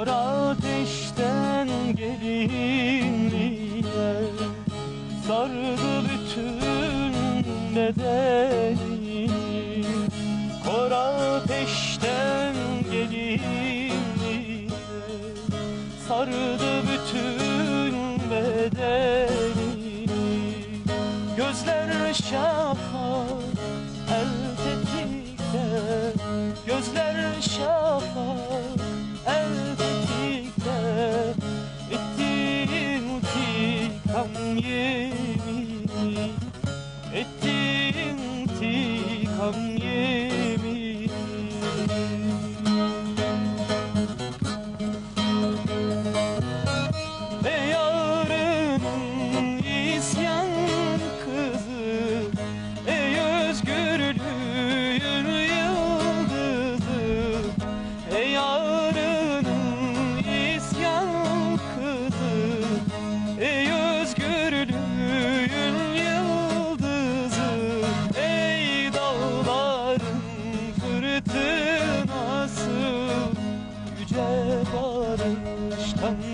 Kor ateşten gelinliğe. Sardı bütün bedeni Kor ateşten gelinliğe. Sardı bütün bedeni Gözler şafak el tetikte. Gözler şafak 어?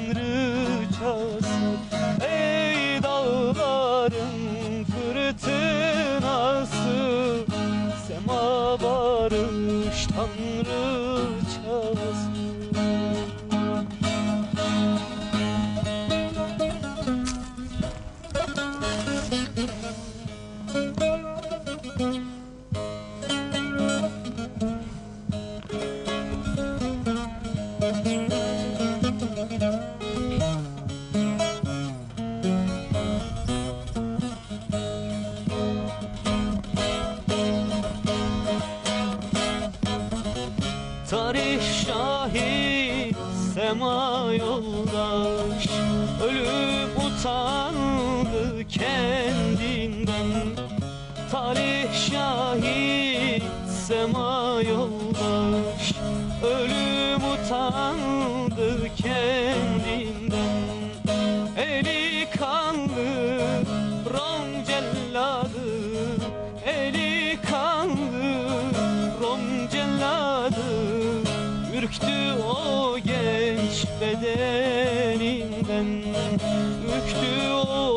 Tarih şahit sema yoldaş. Ölüp utandı kendinden. Tarih şahit sema yoldaş. Ölüm utandı kendinden Ürktü o genç bedeninden Ürktü o